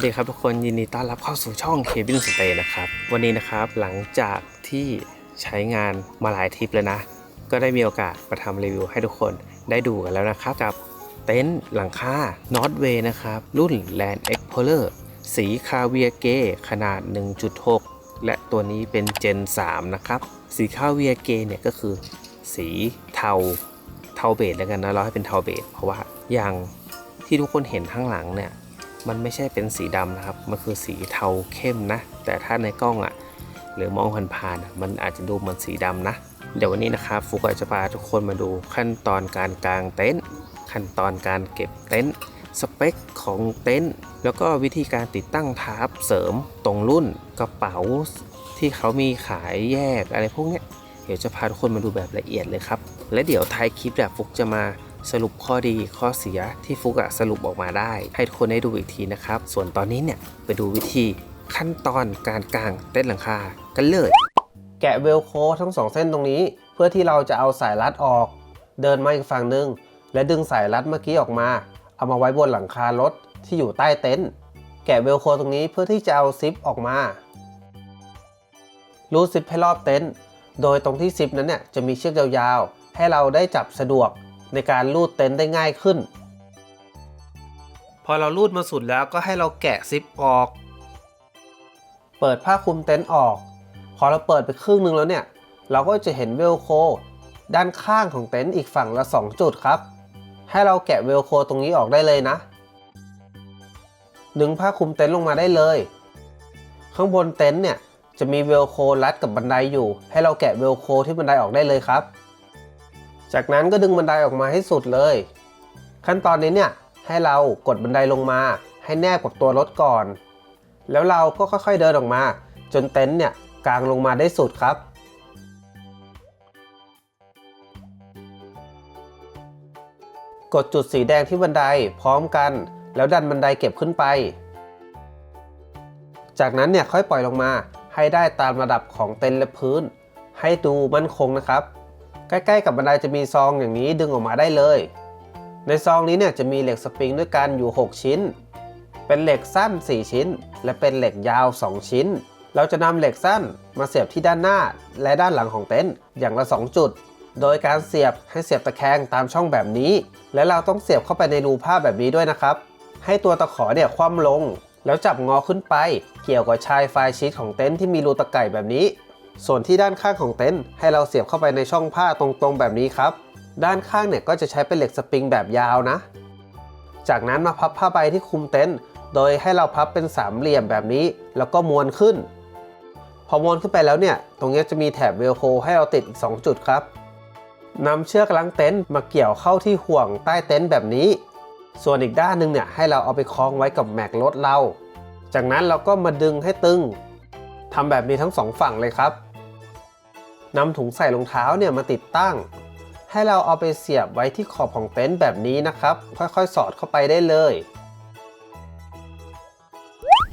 วัสดีครับทุกคนยินดีต้อนรับเข้าสู่ช่อง Cabin Stay นะครับ วันนี้นะครับหลังจากที่ใช้งานมาหลายทริปแล้วนะ ก็ได้มีโอกาสมาทำรีวิวให้ทุกคนได้ดูกันแล้วนะครับ กับเต็นท์หลังคา n o r t w a y นะครับ รุ่น Land Explorer สีคาเวียเกขนาด 1.6 และตัวนี้เป็น Gen 3 นะครับ สีคาเวียเกเนี่ยก็คือ สีเทาเทาเบจแล้วกันนะเราให้เป็นเทาเบจเพราะว่าอย่างที่ทุกคนเห็นข้างหลังเนี่ย มันไม่ใช่เป็นสีดำนะครับ มันคือสีเทาเข้มนะ แต่ถ้าในกล้องอะ่ะหรือมองผ่านๆมันอาจจะดูเหมือนสีดำนะ เดี๋ยววันนี้นะครับฟุกอาจจะพาทุกคนมาดูขั้นตอนการกางเต็นท์ขั้นตอนการเก็บเต็นท์สเปคของเต็นท์แล้วก็วิธีการติดตั้งทาร์ปเสริมตรงรุ่นกระเป๋าที่เขามีขายแยกอะไรพวกนี้เดี๋ยวจะพาทุกคนมาดูแบบละเอียดเลยครับ และเดี๋ยวท้ายคลิปแบบฟุกจะมา สรุปข้อดีข้อเสียที่ฟุกอะสรุปออกมาได้ ให้ทุกคนได้ดูอีกทีนะครับ ส่วนตอนนี้เนี่ยไปดูวิธีขั้นตอนการกางเต้นท์หลังคากันเลย แกะเวลโคทั้งสองเส้นตรงนี้ เพื่อที่เราจะเอาสายรัดออก เดินมาอีกฝั่งหนึ่งและดึงสายรัดเมื่อกี้ออกมา เอามาไว้บนหลังคารถที่อยู่ใต้เต็นท์แกะเวลโคตรงนี้เพื่อที่จะเอาซิปออกมารูดซิปให้รอบเต็นท์โดยตรงที่ซิปนั้นเนี่ยจะมีเชือกยาวๆ ให้เราได้จับสะดวก ในการลูดเต็นท์ได้ง่ายขึ้น พอเราลูดมาสุดแล้วก็ให้เราแกะซิปออก เปิดผ้าคลุมเต็นท์ออก พอเราเปิดไปครึ่งนึงแล้วเนี่ย เราก็จะเห็นเวลโค ด้านข้างของเต็นท์อีกฝั่งละ 2 จุดครับ ให้เราแกะเวลโคตรงนี้ออกได้เลยนะดึงผ้าคลุมเต็นท์ลงมาได้เลย ข้างบนเต็นท์เนี่ยจะมีเวลโครัดกับบันไดอยู่ ให้เราแกะเวลโคที่บันไดออกได้เลยครับ จากนั้นก็ดึงบันไดออกมาให้สุดเลย ขั้นตอนนี้เนี่ยให้เรากดบันไดลงมา ให้แนบกับตัวรถก่อน แล้วเราก็ค่อยๆเดินออกมา จนเต็นท์เนี่ยกางลงมาได้สุดครับกดจุดสีแดงที่บันไดพร้อมกัน แล้วดันบันไดเก็บขึ้นไป จากนั้นเนี่ยค่อยปล่อยลงมา ให้ได้ตามระดับของเต็นท์และพื้น ให้ดูมั่นคงนะครับ ใกล้ๆกับบันไดจะมีซองอย่างนี้ดึงออกมาได้เลย ในซองนี้เนี่ยจะมีเหล็กสปริงด้วยกันอยู่ 6 ชิ้น เป็นเหล็กสั้น 4 ชิ้น และเป็นเหล็กยาว 2 ชิ้น เราจะนำเหล็กสั้นมาเสียบที่ด้านหน้าและด้านหลังของเต็นท์อย่างละ 2 จุด โดยการเสียบให้เสียบตะแคงตามช่องแบบนี้ และเราต้องเสียบเข้าไปในรูผ้าแบบนี้ด้วยนะครับ ให้ตัวตะขอเนี่ยคว่ำลง แล้วจับงอขึ้นไป เกี่ยวกับชายไฟชีตของเต็นท์ที่มีรูตะไก่แบบนี้ ส่วนที่ด้านข้างของเต็นท์ให้เราเสียบเข้าไปในช่องผ้าตรงๆแบบนี้ครับ ด้านข้างเนี่ยก็จะใช้เป็นเหล็กสปริงแบบยาวนะ จากนั้นมาพับผ้าใบที่คุมเต็นท์โดยให้เราพับเป็นสามเหลี่ยมแบบนี้ แล้วก็ม้วนขึ้น พอม้วนขึ้นไปแล้วเนี่ย ตรงนี้จะมีแถบเวลโคให้เราติดอีก 2 จุดครับนำเชือกล้างเต็นท์มาเกี่ยวเข้าที่ห่วงใต้เต็นท์แบบนี้ ส่วนอีกด้านหนึ่งเนี่ยให้เราเอาไปคล้องไว้กับแม็กรถเรา จากนั้นเราก็มาดึงให้ตึงทำแบบนี้ทั้งสองฝั่งเลยครับ นำถุงใส่รองเท้าเนี่ยมาติดตั้ง ให้เราเอาไปเสียบไว้ที่ขอบของเต็นท์แบบนี้นะครับ ค่อยๆ สอดเข้าไปได้เลย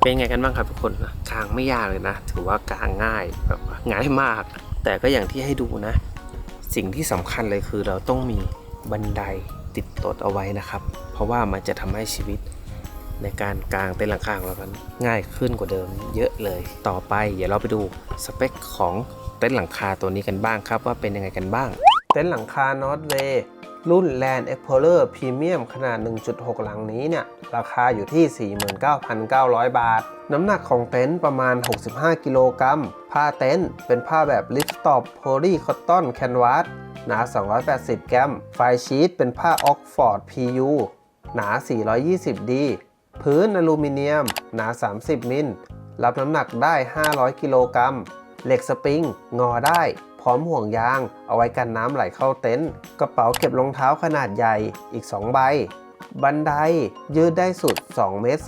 เป็นไงกันบ้างครับทุกคนกางไม่ยากเลยนะ ถือว่ากางง่ายแบบง่ายมาก แต่ก็อย่างที่ให้ดูนะ สิ่งที่สำคัญเลยคือเราต้องมีบันไดติดรถเอาไว้นะครับ เพราะว่ามันจะทำให้ชีวิต ในการกางเต็นท์หลังคาของเรามันง่ายขึ้นกว่าเดิมเยอะเลย ต่อไปเดี๋ยวเราไปดูสเปคของเต็นท์หลังคาตัวนี้กันบ้างครับ ว่าเป็นยังไงกันบ้าง เต็นท์หลังคา Northway รุ่น Land Explorer Premium ขนาด 1.6 หลังนี้เนี่ย ราคาอยู่ที่ 49,900 บาท น้ำหนักของเต็นท์ประมาณ 65 กิโลกรัม ผ้าเต็นท์เป็นผ้าแบบ Ripstop Poly Cotton Canvas หนา 280 กรัม ไฟชีตเป็นผ้า Oxford PU หนา 420D พื้นอลูมิเนียม หนา 30 มิล รับน้ำหนักได้ 500 กิโลกรัม เหล็กสปริง งอได้ พร้อมห่วงยาง เอาไว้กันน้ำไหลเข้าเต็นท์ กระเป๋าเก็บรองเท้าขนาดใหญ่อีก 2 ใบ บันไดยืดได้สุด 2 เมตร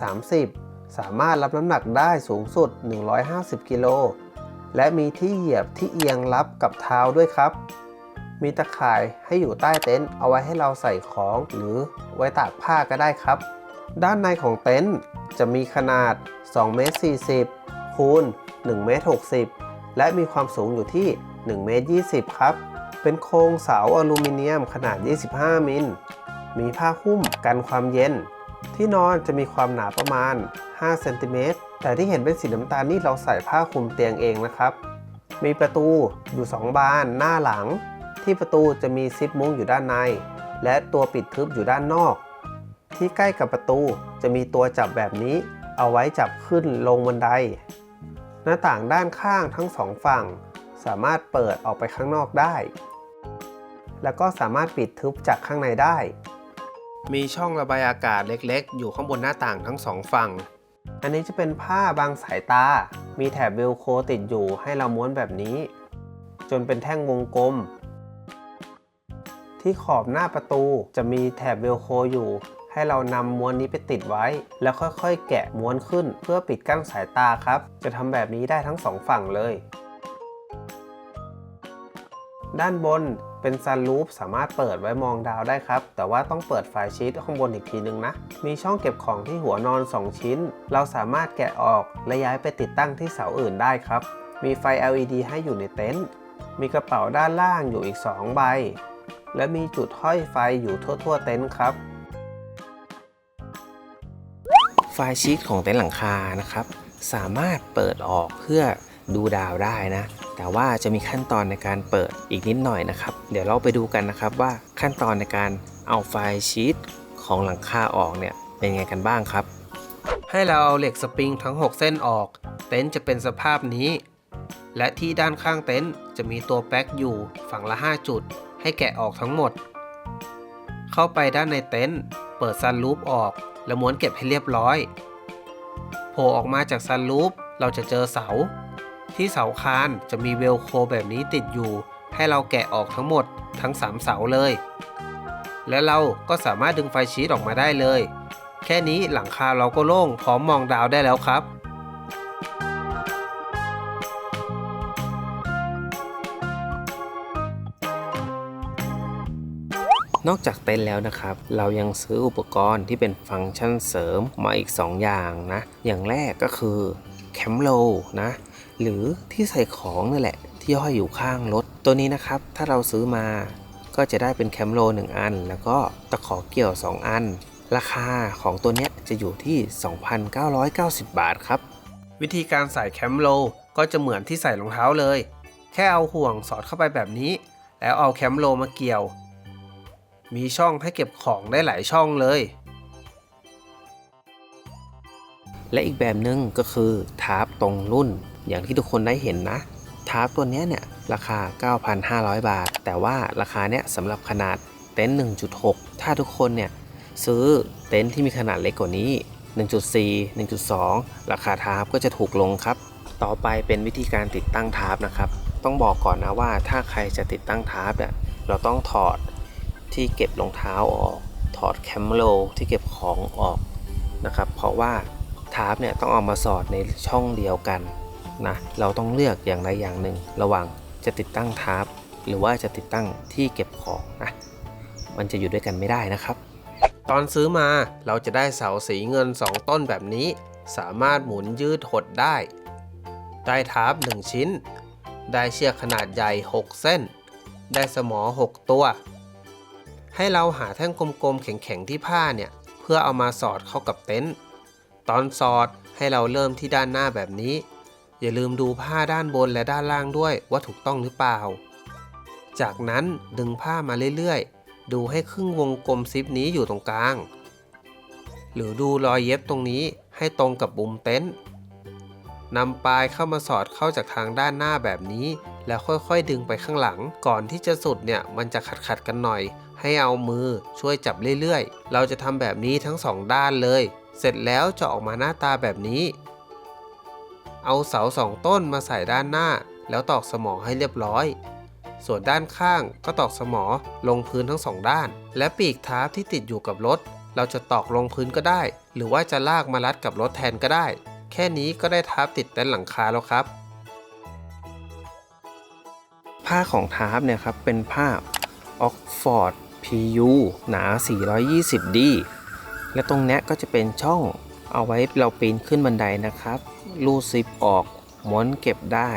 30 สามารถรับน้ำหนักได้สูงสุด 150 กิโล และมีที่เหยียบที่เอียงรับกับเท้าด้วยครับ มีตะข่ายให้อยู่ใต้เต็นท์เอาไว้ให้เราใส่ของหรือไว้ตากผ้าก็ได้ครับ ด้านในของเต็นท์จะมีขนาด2เมตร40คูณ1เมตร60 และมีความสูงอยู่ที่1เมตร20 ครับ เป็นโครงเสาอลูมิเนียมขนาด 25 มิล มีผ้าหุ้มกันความเย็น ที่นอนจะมีความหนาประมาณ 5 เซนติเมตร แต่ที่เห็นเป็นสีน้ำตาลนี่เราใส่ผ้าคลุมเตียงเองนะครับ มีประตูอยู่ 2 บานหน้าหลัง ที่ประตูจะมีซิปมุ้งอยู่ด้านใน และตัวปิดทึบอยู่ด้านนอก ที่ใกล้กับประตูจะมีตัวจับแบบนี้ เอาไว้จับขึ้นลงบันได หน้าต่างด้านข้างทั้งสองฝั่ง สามารถเปิดออกไปข้างนอกได้ แล้วก็สามารถปิดทึบจากข้างในได้ มีช่องระบายอากาศเล็กๆ อยู่ข้างบนหน้าต่างทั้งสองฝั่ง อันนี้จะเป็นผ้าบางสายตา มีแถบเวลโคติดอยู่ให้เราม้วนแบบนี้ จนเป็นแท่งวงกลมที่ขอบหน้าประตูจะมีแถบเวลโคอยู่ ให้เรานำม้วนนี้ไปติดไว้ แล้วค่อยๆ แกะม้วนขึ้น เพื่อปิดกั้นสายตาครับ จะทำแบบนี้ได้ทั้งสองฝั่งเลย ด้านบนเป็นซันรูฟสามารถเปิดไว้มองดาวได้ครับ แต่ว่าต้องเปิดไฟชีตข้างบนอีกทีนึงนะ มีช่องเก็บของที่หัวนอน 2 ชิ้น เราสามารถแกะออกและย้ายไปติดตั้งที่เสาอื่นได้ครับ มีไฟ LED ให้อยู่ในเต็นท์ มีกระเป๋าด้านล่างอยู่อีก 2 ใบ และมีจุดห้อยไฟอยู่ทั่วๆเต็นท์ครับ ไฟล์ชีตของเต็นท์หลังคานะครับ สามารถเปิดออกเพื่อดูดาวได้นะ แต่ว่าจะมีขั้นตอนในการเปิดอีกนิดหน่อยนะครับ เดี๋ยวเราไปดูกันนะครับว่าขั้นตอนในการเอาไฟล์ชีตของหลังคาออกเนี่ยเป็นไงกันบ้างครับ ให้เราเอาเหล็กสปริงทั้ง 6 เส้นออก เต็นท์จะเป็นสภาพนี้ และที่ด้านข้างเต็นท์จะมีตัวแป๊กอยู่ฝั่งละ 5 จุด ให้แกะออกทั้งหมด เข้าไปด้านในเต็นท์เปิดซันรูปออก แล้วม้วนเก็บให้เรียบร้อย โผล่ออกมาจากซันลูปเราจะเจอเสา ที่เสาคานจะมีเวลโคแบบนี้ติดอยู่ ให้เราแกะออกทั้งหมดทั้ง 3 เสาเลย และเราก็สามารถดึงไฟชีตออกมาได้เลย แค่นี้หลังคาเราก็โล่งพร้อมมองดาวได้แล้วครับ นอกจากเต็นท์แล้วนะครับ เรายังซื้ออุปกรณ์ที่เป็นฟังก์ชันเสริมมาอีก 2 อย่างนะ อย่างแรกก็คือแคมโลนะ หรือที่ใส่ของนี่แหละ ที่ห้อยอยู่ข้างรถ ตัวนี้นะครับ ถ้าเราซื้อมาก็จะได้เป็นแคมโล 1 อัน แล้วก็ตะขอเกี่ยว 2 อัน ราคาของตัวนี้จะอยู่ที่ 2,990 บาทครับ วิธีการใส่แคมโลก็จะเหมือนที่ใส่รองเท้าเลย แค่เอาห่วงสอดเข้าไปแบบนี้ แล้วเอาแคมโลมาเกี่ยว มีช่องให้เก็บของได้หลายช่องเลย และอีกแบบหนึ่งก็คือทาร์ปตรงรุ่น อย่างที่ทุกคนได้เห็นนะทาร์ปตัวนี้เนี่ยราคา 9,500 บาท แต่ว่าราคาเนี้ยสำหรับขนาดเต็นท์1.6 ถ้าทุกคนเนี่ยซื้อเต็นท์ที่มีขนาดเล็กกว่านี้ 1.4 1.2 ราคาทาร์ปก็จะถูกลงครับ ต่อไปเป็นวิธีการติดตั้งทาร์ปนะครับ ต้องบอกก่อนนะว่าถ้าใครจะติดตั้งทาร์ปเนี่ยเราต้องถอด ที่เก็บรองเท้าออก ถอดแคมโลที่เก็บของออกนะครับ เพราะว่าทาร์ปเนี่ยต้องเอามาสอดในช่องเดียวกันนะ เราต้องเลือกอย่างใดอย่างหนึ่ง ระหว่างจะติดตั้งทาร์ปหรือว่าจะติดตั้งที่เก็บของนะมันจะอยู่ด้วยกันไม่ได้นะครับ ตอนซื้อมาเราจะได้เสาสีเงิน 2 ต้นแบบนี้ สามารถหมุนยืดหดได้ ได้ทาร์ป1ชิ้น ได้เชือกขนาดใหญ่ 6 เส้น ได้สมอ 6 ตัว ให้เราหาแท่งกลมๆแข็งๆที่ผ้าเนี่ย เพื่อเอามาสอดเข้ากับเต็นท์ตอนสอดให้เราเริ่มที่ด้านหน้าแบบนี้ อย่าลืมดูผ้าด้านบนและด้านล่างด้วยว่าถูกต้องหรือเปล่า จากนั้นดึงผ้ามาเรื่อยๆ ดูให้ครึ่งวงกลมซิปนี้อยู่ตรงกลาง หรือดูรอยเย็บตรงนี้ให้ตรงกับบุมเต็นท์นำปลายเข้ามาสอดเข้าจากทางด้านหน้าแบบนี้ แล้วค่อยๆดึงไปข้างหลัง ก่อนที่จะสุดเนี่ยมันจะขัดๆกันหน่อย ให้เอามือช่วยจับเรื่อยๆ เราจะทำแบบนี้ทั้งสองด้านเลย เสร็จแล้วจะออกมาหน้าตาแบบนี้ เอาเสาสองต้นมาใส่ด้านหน้า แล้วตอกสมอให้เรียบร้อย ส่วนด้านข้างก็ตอกสมอลงพื้นทั้งสองด้าน และปีกทาร์ปที่ติดอยู่กับรถ เราจะตอกลงพื้นก็ได้ หรือว่าจะลากมารัดกับรถแทนก็ได้ แค่นี้ก็ได้ทาร์ปติดเต็นท์หลังคาแล้วครับผ้าของทาร์ปเนี่ยครับเป็นผ้า Oxford PU หนา 420D และตรงนี้ก็จะเป็นช่องเอาไว้เราปีนขึ้นบันไดนะครับรูดซิปออกม้วนเก็บได้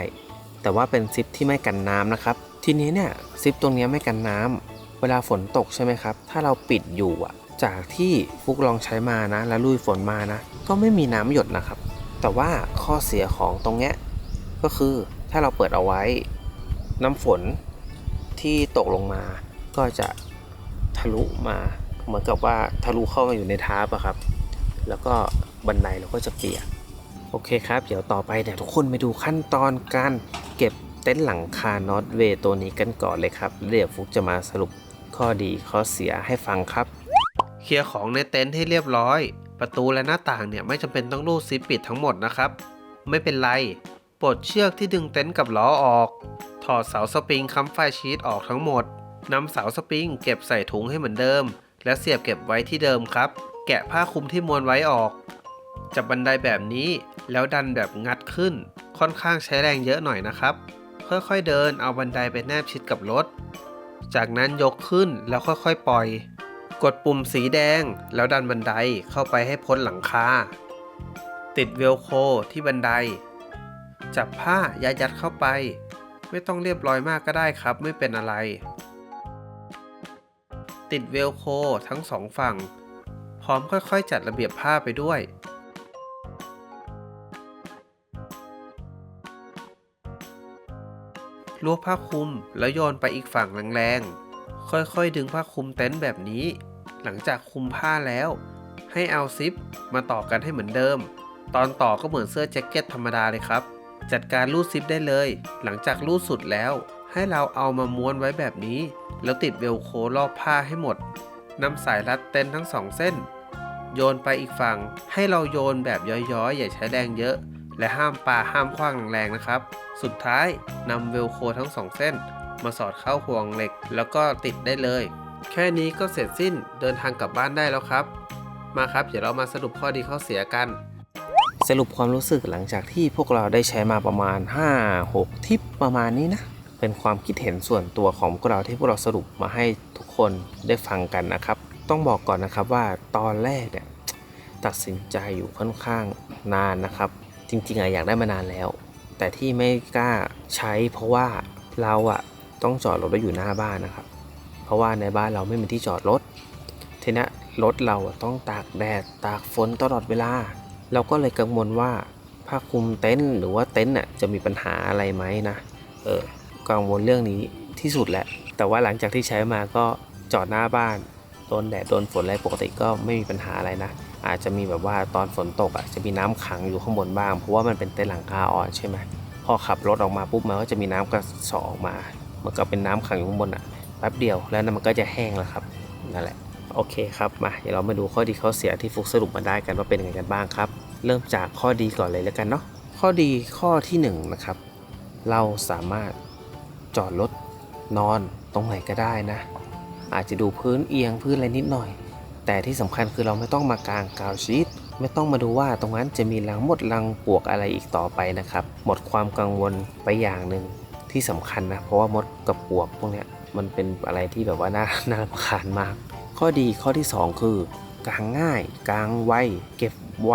แต่ว่าเป็นซิปที่ไม่กันน้ำนะครับ ทีนี้เนี่ยซิปตรงนี้ไม่กันน้ำเวลาฝนตกใช่ไหมครับ ถ้าเราปิดอยู่อะจากที่ฟุกลองใช้มานะ แล้วลุยฝนมานะ ก็ไม่มีน้ำหยดนะครับ แต่ว่าข้อเสียของตรงเนี้ยก็คือถ้าเราเปิดเอาไว้น้ำฝนที่ตกลงมาก็จะ ทะลุมาเหมือนกับว่าทะลุเข้ามาอยู่ในท้าปอะครับ แล้วก็บันไดเราก็จะเปียกโอเคครับ เดี๋ยวต่อไปเนี่ยทุกคนไปดูขั้นตอนการเก็บเต็นท์หลังคานอตเวตัวนี้กันก่อนเลยครับแล้วเดี๋ยวฟุกจะมาสรุปข้อดีข้อเสียให้ฟังครับ เคลียร์ของในเต็นท์ให้เรียบร้อย ประตูและหน้าต่างเนี่ยไม่จำเป็นต้องรูดซิปปิดทั้งหมดนะครับ ไม่เป็นไรปลดเชือกที่ดึงเต็นท์กับล้อออก ถอดเสาสปริงค้ำไฟชีตออกทั้งหมด นำเสาสปริงเก็บใส่ถุงให้เหมือนเดิม และเสียบเก็บไว้ที่เดิมครับ แกะผ้าคลุมที่มวนไว้ออก จับบันไดแบบนี้แล้วดันแบบงัดขึ้น ค่อนข้างใช้แรงเยอะหน่อยนะครับ ค่อยๆเดินเอาบันไดไปแนบชิดกับรถ จากนั้นยกขึ้นแล้วค่อยๆปล่อย กดปุ่มสีแดงแล้วดันบันไดเข้าไปให้พ้นหลังคา ติดเวลโคที่บันได จับผ้ายัดยัดเข้าไป ไม่ต้องเรียบร้อยมากก็ได้ครับ ไม่เป็นอะไร ติดเวลโครทั้งสองฝั่ง พร้อมค่อยๆจัดระเบียบผ้าไปด้วยรวบผ้าคลุมแล้วโยนไปอีกฝั่งแรงๆ ค่อยๆดึงผ้าคลุมเต็นท์แบบนี้ หลังจากคลุมผ้าแล้ว ให้เอาซิปมาต่อกันให้เหมือนเดิม ตอนต่อก็เหมือนเสื้อแจ็คเก็ตธรรมดาเลยครับ จัดการรูดซิปได้เลย หลังจากรูดสุดแล้ว ให้เราเอามาม้วนไว้แบบนี้ แล้วติดเวลโครอบผ้าให้หมดนำสายรัดเต็นท์ทั้งสองเส้น โยนไปอีกฝั่ง ให้เราโยนแบบย้อยๆ อย่าใช้แรงเยอะ และห้ามปาห้ามคว้างแรงๆนะครับ สุดท้ายนำเวลโครทั้งสองเส้น มาสอดเข้าห่วงเหล็ก แล้วก็ติดได้เลย แค่นี้ก็เสร็จสิ้นเดินทางกลับบ้านได้แล้วครับ มาครับ เดี๋ยวเรามาสรุปข้อดีข้อเสียกัน สรุปความรู้สึกหลังจากที่พวกเราได้ใช้มาประมาณ 5-6 ทิปประมาณนี้นะ เป็นความคิดเห็นส่วนตัวของพวกเราที่พวกเราสรุปมาให้ทุกคนได้ฟังกันนะครับ ต้องบอกก่อนนะครับว่าตอนแรกเนี่ยตัดสินใจอยู่ค่อนข้างนานนะครับ จริงๆอะอยากได้มานานแล้ว แต่ที่ไม่กล้าใช้ เพราะว่าเราอะต้องจอดรถไว้อยู่หน้าบ้านนะครับ เพราะว่าในบ้านเราไม่มีที่จอดรถทีนี้รถเราต้องตากแดดตากฝนตลอดเวลา เราก็เลยกังวลว่าผ้าคลุมเต็นท์หรือว่าเต็นท์น่ะจะมีปัญหาอะไรไหมนะเออ กังวลเรื่องนี้ที่สุดแหละ แต่ว่าหลังจากที่ใช้มาก็จอดหน้าบ้านโดนแดดโดนฝนอะไรปกติก็ไม่มีปัญหาอะไรนะ อาจจะมีแบบว่าตอนฝนตกอะจะมีน้ำขังอยู่ข้างบนบ้าง เพราะว่ามันเป็นเต็นท์หลังคาอ่อนใช่ไหมพอขับรถออกมาปุ๊บมันก็จะมีน้ำกระสอออกมามันก็เป็นน้ำขังอยู่ข้างบนอะแป๊บเดียวแล้วมันก็จะแห้งแล้วครับนั่นแหละโอเคครับมาเดี๋ยวเรามาดูข้อดีข้อเสียที่ฟุกสรุปมาได้กันว่าเป็นยังไงกันบ้างครับ เริ่มจากข้อดีก่อนเลยแล้วกันเนาะข้อดีข้อที่หนึ่งนะครับเราสามารถ จอดรถนอนตรงไหนก็ได้นะ อาจจะดูพื้นเอียงพื้นอะไรนิดหน่อย แต่ที่สำคัญคือเราไม่ต้องมากางกาวชีตไม่ต้องมาดูว่าตรงนั้นจะมีรังมดรังปวกอะไรอีกต่อไปนะครับ หมดความกังวลไปอย่างหนึ่งที่สำคัญนะ เพราะว่ามดกับปวกพวกนี้มันเป็นอะไรที่แบบว่าน่าน่ารำคาญมาก ข้อดีข้อที่ 2 คือ กางง่ายกางไวเก็บไว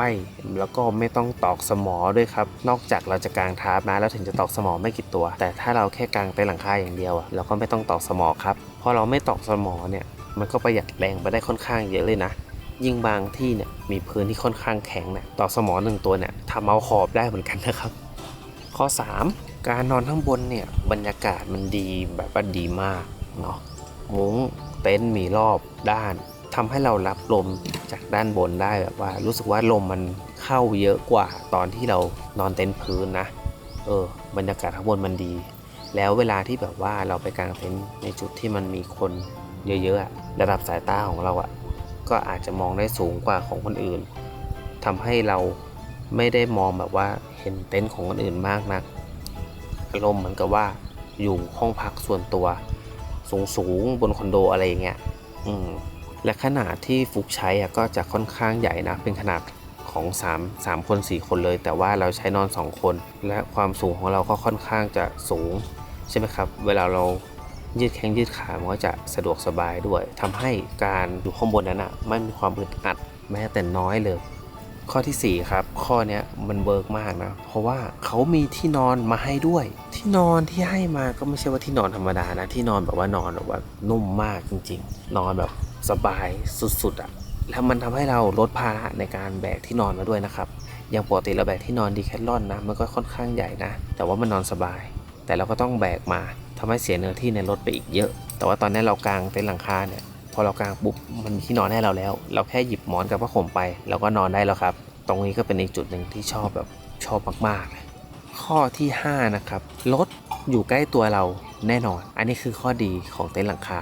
แล้วก็ไม่ต้องตอกสมอด้วยครับ นอกจากเราจะกางทาร์ปนะแล้วถึงจะตอกสมอไม่กี่ตัว แต่ถ้าเราแค่กางเต็นท์หลังคาอย่างเดียวอะเราก็ไม่ต้องตอกสมอครับเพราะเราไม่ตอกสมอเนี่ยมันก็ประหยัดแรงไปได้ค่อนข้างเยอะเลยนะยิ่งบางที่เนี่ยมีพื้นที่ค่อนข้างแข็งเนี่ยตอกสมอหนึ่งตัวเนี่ยทำเอาขอบได้เหมือนกันนะครับ ข้อ 3 การนอนข้างบนเนี่ยบรรยากาศมันดีแบบว่าดีมากเนาะมุ้งเต็นท์มีรอบด้าน ทำให้เรารับลมจากด้านบนได้แบบว่า รู้สึกว่าลมมันเข้าเยอะกว่าตอนที่เรานอนเต็นท์พื้นนะ เออบรรยากาศข้างบนมันดี แล้วเวลาที่แบบว่าเราไปกางเต็นท์ในจุดที่มันมีคนเยอะๆอะระดับสายตาของเราอะก็อาจจะมองได้สูงกว่าของคนอื่นทำให้เราไม่ได้มองแบบว่าเห็นเต็นท์ของคนอื่นมากนักอารมณ์เหมือนกับว่าอยู่ห้องพักส่วนตัว สูงสูงๆบนคอนโดอะไรอย่างเงี้ย อืม และขนาดที่ฟุกใช้ก็จะค่อนข้างใหญ่นะ เป็นขนาดของ3 3คน 4 คนเลย แต่ว่าเราใช้นอน 2 คน และความสูงของเราก็ค่อนข้างจะสูง ใช่ไหมครับ เวลาเรายืดแข้งยืดขา มันก็จะสะดวกสบายด้วยทำให้การอยู่ข้างบนนั้นอะไม่มีความอึดอัดแม้แต่น้อยเลย ข้อทีสี่ 4 ครับ ข้อนี้มันเวิร์กมากนะ เพราะว่าเขามีที่นอนมาให้ด้วย ที่นอนที่ให้มาก็ไม่ใช่ว่าที่นอนธรรมดานะ ที่นอนแบบว่านอนแบบว่านุ่มมากจริง ๆ นอนแบบ สบายสุดๆอะแล้วมันทำให้เราลดภาระในการแบกที่นอนมาด้วยนะครับ อย่างปกติเราแบกที่นอนดีแคทลอนนะ มันก็ค่อนข้างใหญ่นะ แต่ว่ามันนอนสบาย แต่เราก็ต้องแบกมาทำให้เสียเนื้อที่ในรถไปอีกเยอะ แต่ว่าตอนนี้เรากางเต็นท์หลังคาเนี่ย พอเรากางปุ๊บ มันมีที่นอนให้เราแล้ว เราแค่หยิบหมอนกับผ้าห่มไป เราก็นอนได้แล้วครับ ตรงนี้ก็เป็นอีกจุดหนึ่งที่ชอบแบบชอบมากๆ ข้อที่ 5 นะครับ รถอยู่ใกล้ตัวเราแน่นอน อันนี้คือข้อดีของเต็นท์หลังคา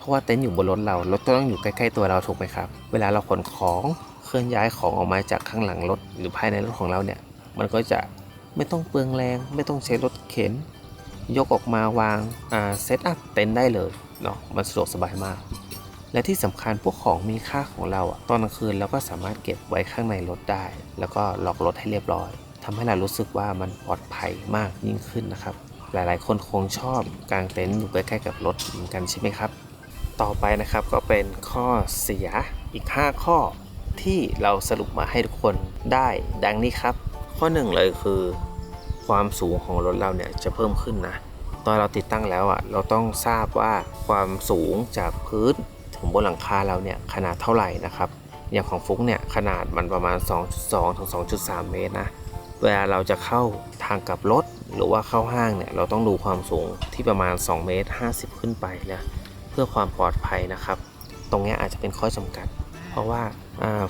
เพราะว่าเต็นท์อยู่บนรถเรา รถต้องอยู่ใกล้ๆตัวเราถูกไหมครับ เวลาเราขนของเคลื่อนย้ายของออกมาจากข้างหลังรถ หรือภายในรถของเราเนี่ย มันก็จะไม่ต้องเปลืองแรง ไม่ต้องใช้รถเข็น ยกออกมาวางอ่าเซตอัพเต็นท์ได้เลยเนาะมันสะดวกสบายมาก และที่สำคัญพวกของมีค่าของเราอะตอนกลางคืนเราก็สามารถเก็บไว้ข้างในรถได้ แล้วก็ล็อกรถให้เรียบร้อยทำให้เรารู้สึกว่ามันปลอดภัยมากยิ่งขึ้นนะครับหลาย ๆ คนคงชอบกางเต็นท์อยู่ใกล้ๆกับรถเหมือนกันใช่ไหมครับ ต่อไปนะครับก็เป็นข้อเสียอีก 5 ข้อที่เราสรุปมาให้ทุกคนได้ดังนี้ครับ ข้อหนึ่งเลยคือ ความสูงของรถเราเนี่ยจะเพิ่มขึ้นนะ ตอนเราติดตั้งแล้วอะเราต้องทราบว่าความสูงจากพื้นถึงบนหลังคาเราเนี่ยขนาดเท่าไหร่นะครับ อย่างของฟุกเนี่ยขนาดมันประมาณ 2.2ถึง2.3 เมตรนะเวลาเราจะเข้าทางกับรถหรือว่าเข้าห้างเนี่ยเราต้องดูความสูงที่ประมาณ 2 เมตร 50 ขึ้นไปนะ พื่อความปลอดภัยนะครับ ตรงเนี้ยอาจจะเป็นข้อจำกัด เพราะว่า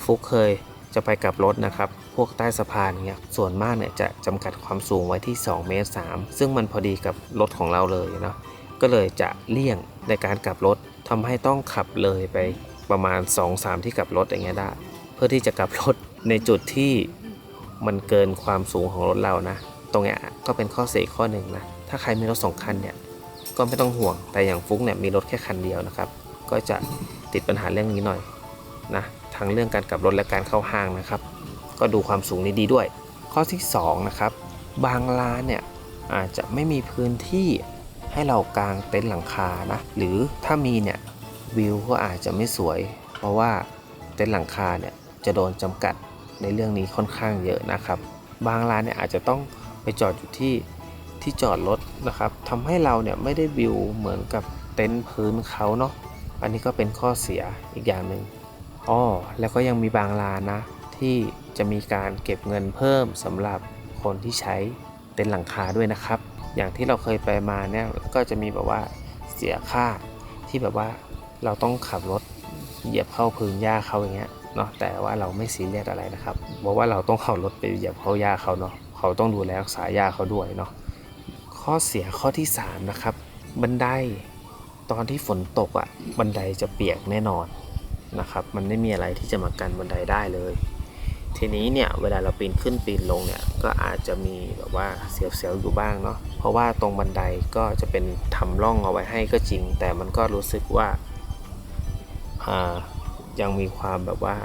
ฟุกเคยจะไปกับรถนะครับ พวกใต้สะพานเงี้ยส่วนมากเนี่ยจะจำกัดความสูงไว้ที่ 2 เมตร 3 ซึ่งมันพอดีกับรถของเราเลยเนาะก็เลยจะเลี่ยงในการกลับรถทำให้ต้องขับเลยไปประมาณ 2-3 ที่กลับรถอย่างเงี้ยได้ เพื่อที่จะกลับรถในจุดที่มันเกินความสูงของรถเรานะ ตรงเนี้ยก็เป็นข้อเสียข้อหนึ่งนะ ถ้าใครมีรถสองคันเนี่ย ก็ไม่ต้องห่วง แต่อย่างฟุกเนี่ยมีรถแค่คันเดียวนะครับ ก็จะติดปัญหาเรื่องนี้หน่อยนะทั้งเรื่องการกลับรถและการเข้าห้างนะครับ ก็ดูความสูงนี้ดีด้วย ข้อที่สองนะครับบางร้านเนี่ยอาจจะไม่มีพื้นที่ให้เรากางเต็นท์หลังคานะหรือถ้ามีเนี่ยวิวก็อาจจะไม่สวย เพราะว่าเต็นท์หลังคาเนี่ยจะโดนจำกัดในเรื่องนี้ค่อนข้างเยอะนะครับ บางร้านเนี่ยอาจจะต้องไปจอดอยู่ที่ ที่จอดรถนะครับทำให้เราเนี่ยไม่ได้วิวเหมือนกับเต็นท์พื้นเขาเนาะอันนี้ก็เป็นข้อเสียอีกอย่างหนึ่งอ๋อแล้วก็ยังมีบางร้านนะ ที่จะมีการเก็บเงินเพิ่มสำหรับคนที่ใช้เต็นท์หลังคาด้วยนะครับ อย่างที่เราเคยไปมาเนี่ยก็จะมีแบบว่าเสียค่าที่แบบว่าเราต้องขับรถเหยียบเข้าพื้นหญ้าเขาอย่างเงี้ยเนาะแต่ว่าเราไม่ซีเรียสอะไรนะครับเพราะว่าเราต้องขับรถไปเหยียบเข้าหญ้าเขาเนาะเขาต้องดูแลรักษาหญ้าเขาด้วยเนาะ ข้อเสียข้อที่สามนะครับ บันไดตอนที่ฝนตกอะ่ะบันไดจะเปียกแน่นอนนะครับ มันไม่มีอะไรที่จะมากันบันไดได้เลย ทีนี้เนี่ยเวลาเราปีนขึ้นปีนลงเนี่ยก็อาจจะมีแบบว่าเสียวๆอยู่บ้างเนาะเพราะว่าตรงบันไดก็จะเป็นทำร่องเอาไว้ให้ก็จริง แต่มันก็รู้สึกว่าอ่ายังมีความแบบว่า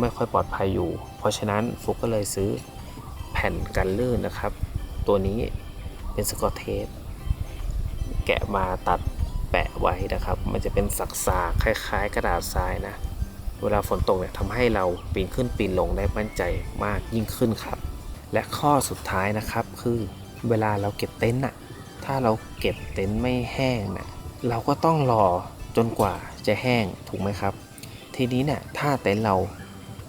ไม่ค่อยปลอดภัยอยู่ เพราะฉะนั้นฟุกก็เลยซื้อแผ่นกันลื่นนะครับ ตัวนี้ เป็นสกอตเทปแกะมาตัดแปะไว้นะครับ มันจะเป็นสักสาคล้ายๆ กระดาษทรายนะ เวลาฝนตกเนี่ยทำให้เราปีนขึ้นปีนลงได้มั่นใจมากยิ่งขึ้นครับ และข้อสุดท้ายนะครับคือเวลาเราเก็บเต็นท์น่ะถ้าเราเก็บเต็นท์ไม่แห้งน่ะเราก็ต้องรอจนกว่าจะแห้งถูกไหมครับ ทีนี้เนี่ยถ้าเต็นท์เรา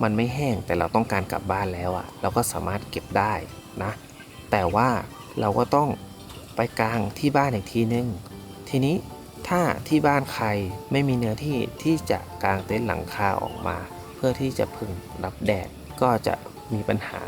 มันไม่แห้งแต่เราต้องการกลับบ้านแล้วอะเราก็สามารถเก็บได้นะ แต่ว่า เราก็ต้องไปกลางที่บ้านอีกทีนึง ทีนี้ถ้าที่บ้านใครไม่มีเนื้อที่ที่จะกางเต็นท์หลังคาออกมา เพื่อที่จะพึ่งรับแดดก็จะมีปัญหา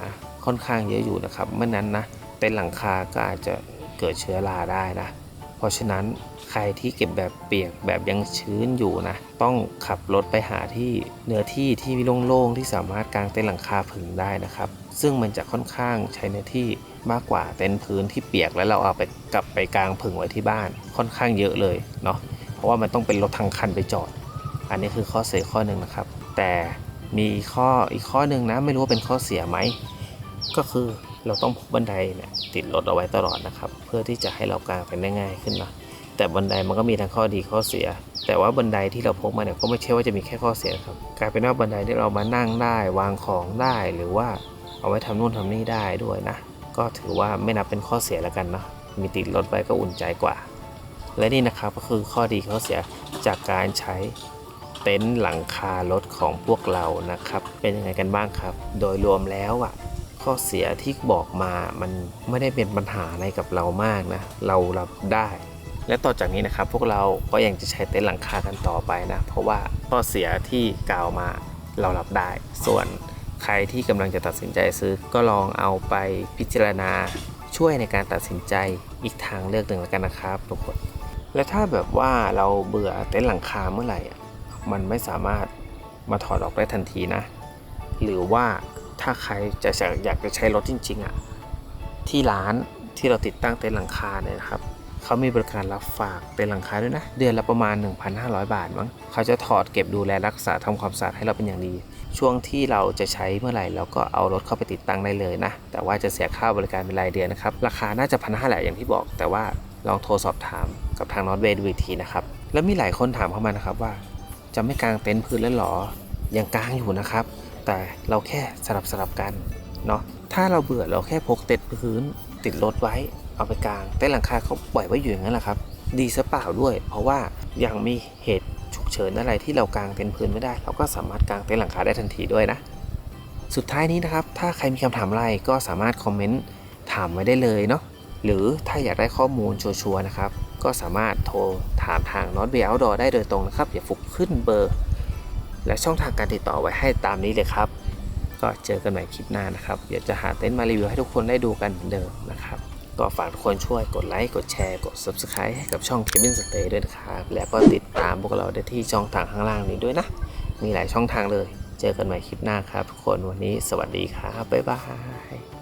ค่อนข้างเยอะอยู่นะครับเมื่อนั้นนะเต็นท์หลังคาก็อาจจะเกิดเชื้อราได้นะเพราะฉะนั้นใครที่เก็บแบบเปียกแบบยังชื้นอยู่นะ ต้องขับรถไปหาที่เนื้อที่ที่โล่งๆที่สามารถกางเต็นท์หลังคาผึ่งได้นะครับ ซึ่งมันจะค่อนข้างใช้เนื้อที่มากกว่าเต็นท์พื้นที่เปียกแล้วเราเอาไปกลับไปกลางผึ่งไว้ที่บ้านค่อนข้างเยอะเลยเนาะเพราะว่ามันต้องเป็นรถทางคันไปจอด อันนี้คือข้อเสียข้อหนึ่งนะครับ แต่มีข้ออีกข้อหนึ่งนะไม่รู้ว่าเป็นข้อเสียไหมก็คือเราต้องพกบันไดเนี่ยติดรถเอาไว้ตลอดนะครับ เพื่อที่จะให้เรากางกันได้ง่ายขึ้นนะแต่บันไดมันก็มีทั้งข้อดีข้อเสีย แต่ว่าบันไดที่เราพกมาเนี่ยก็ไม่ใช่ว่าจะมีแค่ข้อเสียครับกลายเป็นว่าบันไดที่เรามานั่งได้วางของได้หรือว่า เอาไว้ทำนู่นทำนี่ได้ด้วยนะ ก็ถือว่าไม่นับเป็นข้อเสียแล้วกันเนาะมีติดรถไปก็อุ่นใจกว่า และนี่นะครับก็คือข้อดีข้อเสียจากการใช้เต็นท์หลังคารถของพวกเรานะครับ เป็นยังไงกันบ้างครับ โดยรวมแล้วอะข้อเสียที่บอกมามันไม่ได้เป็นปัญหาอะไรกับเรามากนะ เรารับได้และต่อจากนี้นะครับพวกเราก็ยังจะใช้เต็นท์หลังคากันต่อไปนะ เพราะว่าข้อเสียที่กล่าวมาเรารับได้ส่วน ใครที่กำลังจะตัดสินใจซื้อ ก็ลองเอาไปพิจารณาช่วยในการตัดสินใจอีกทางเลือกหนึ่งแล้วกันนะครับทุกคน และถ้าแบบว่าเราเบื่อเต็นท์หลังคาเมื่อไหร่อะมันไม่สามารถมาถอดออกได้ทันทีนะ หรือว่าถ้าใครจะอยากจะใช้รถจริงๆอะที่ร้านที่เราติดตั้งเต็นท์หลังคาเนี่ยนะครับ เขามีบริการรับฝากเต็นหลังคาด้วยนะ เดือนละประมาณ 1,500 บาทมั้งเขาจะถอดเก็บดูแลรักษาทำความสะอาดให้เราเป็นอย่างดี ช่วงที่เราจะใช้เมื่อไหร่เราก็เอารถเข้าไปติดตั้งได้เลยนะ แต่ว่าจะเสียค่าบริการเป็นรายเดือนนะครับ ราคาน่าจะพันห้าแหละอย่างที่บอก แต่ว่าลองโทรสอบถามกับทางนอตเวย์ดูอีกทีนะครับ แล้วมีหลายคนถามเข้ามานะครับว่า จะไม่กางเต็นท์พื้นแล้วหรอ ยังกางอยู่นะครับ แต่เราแค่สลับสลับกันเนาะ ถ้าเราเบื่อเราแค่พกเต็นท์พื้นติดรถไว้ เอาไปกลางเต็นท์หลังคาเขาปล่อยไว้อยู่อย่างนั้นแหละครับ ดีซะเปล่าด้วย เพราะว่ายังมีเหตุฉุกเฉินอะไรที่เรากางเต็นท์พื้นไม่ได้ เราก็สามารถกางเต็นท์หลังคาได้ทันทีด้วยนะ สุดท้ายนี้นะครับ ถ้าใครมีคำถามอะไรก็สามารถคอมเมนต์ถามไว้ได้เลยเนาะหรือถ้าอยากได้ข้อมูลชัวร์ๆนะครับ ก็สามารถโทรถามทาง n o t w a y Outdoor ได้โดยตรงนะครับอย่าฟุกขึ้นเบอร์ และช่องทางการติดต่อไว้ให้ตามนี้เลยครับ ก็เจอกันใหม่คลิปหน้านะครับเดี๋ยวจะหาเต็นท์มารีวิวให้ทุกคนได้ดูกันเหมือนเดิมนะครับ ก็ฝากทุกคนช่วยกดไลค์กดแชร์กด Subscribe ให้กับช่อง Kevin Stay ด้วยนะครับ แล้วก็ติดตามพวกเราได้ที่ช่องทางข้างล่างนี้ด้วยนะ มีหลายช่องทางเลย เจอกันใหม่คลิปหน้าครับทุกคนวันนี้สวัสดีครับบ๊ายบาย